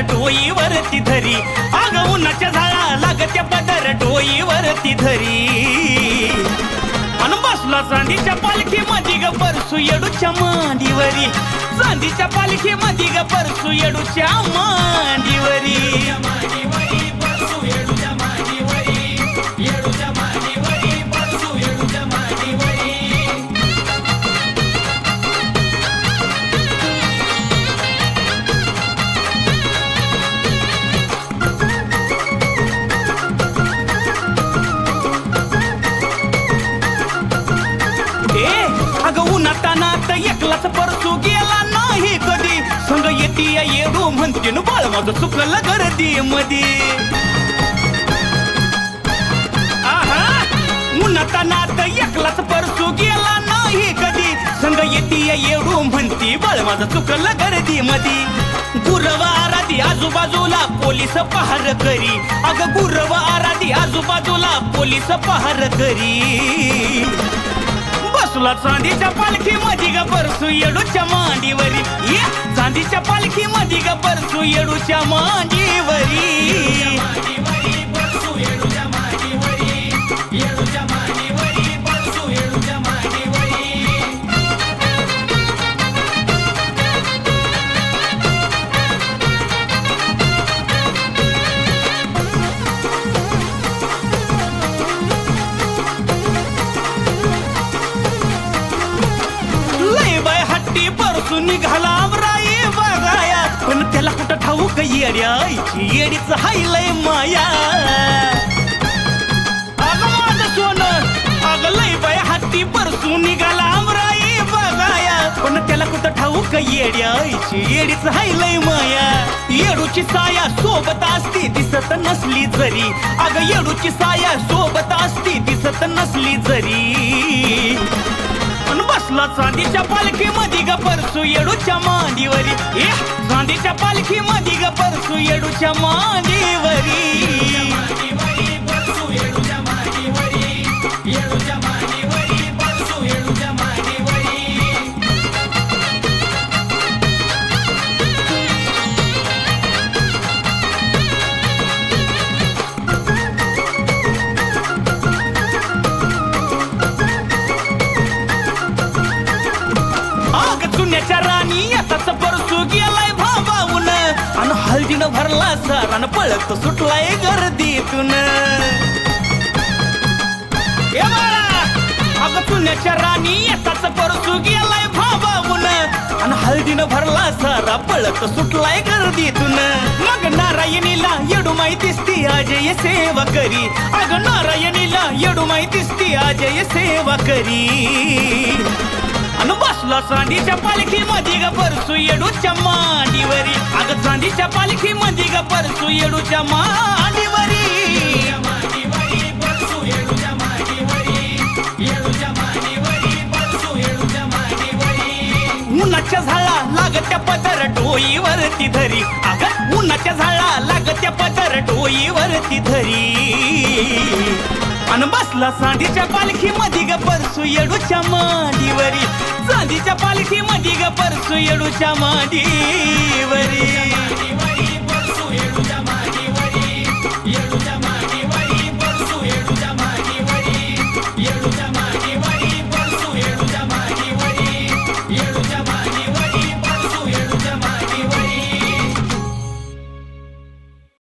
डोईवरती धरी. आग उन्हाच्या झाडा लागत्या पदर डोईवरती धरी. अन बसला चांदीच्या पालखी मधी ग परसू येडूच्या मांडीवरी. चांदीच्या पालखी मधी ग परसू येडूच्या मांडीवरी. या म्हणते न बाळ माझं चुकलं गर्दी मध्ये आहा उन्हातानात एकलाच परसू गेला नाही कधी. संग येते येऊ म्हणती बाळ माझं चुकलं गर्दी मध्ये गुरव आराधी आजूबाजूला पोलीस पहार करी. अगं गुरव आराधी आजूबाजूला पोलीस पहार करी. बसला चांदीच्या पालखी मध्ये ग परसू येडूच्या मांडीवरी ये चांदीच्या पालखी मध्ये ग परसू येडूच्या हट्टी निघाला अमराई बघाया पण त्याला कुठं ठाऊक येड्या? येडीच हाय लय माया. अगं माझं सोनं लय बाय हत्ती परसू निघाला अमराई बघाया पण त्याला कुठं ठाऊक येड्या? येडीच हाय लय माया. येडूची साया सोबत असती दिसत नसली जरी. अगं येडूची साया सोबत असती दिसत नसली जरी. पण बसला चांदीच्या पालखीमध्ये परसू येडूच्या मांडीवरी. ए चांदीच्या पालखी मध्ये ग परसू येडूच्या मांडीवरी. आणि भरला सारण पळत सुटलाय गर्दीतून. ए बाळा राणी येताच परसू गेलाय भाबाऊन आणि हळदीनं भरला सारा पळत सुटलाय गर्दीतून. मग नारायणीला येडू माहिती ती अजय सेवा करी. अग नारायणीला येडू माहितीस ती अजय सेवा करी. अन बसला चांदीच्या पालखी मध्ये ग परसू येडूच्या मांडीवरी. अग चांदीच्या पालखी मध्ये ग परसू येडूच्या मांडीवरी. उन्हाच्या झाडा लागत्या पदर डोईवरती धरी. अग उन्हाच्या झाडा लागत्या पदर डोईवरती धरी. अन बसला सांडीच्या पालखी मधी ग परसू येडूच्या मांडीवरी. चांदीच्या पालखी मधी ग परसू येडूच्या मांडीवरी.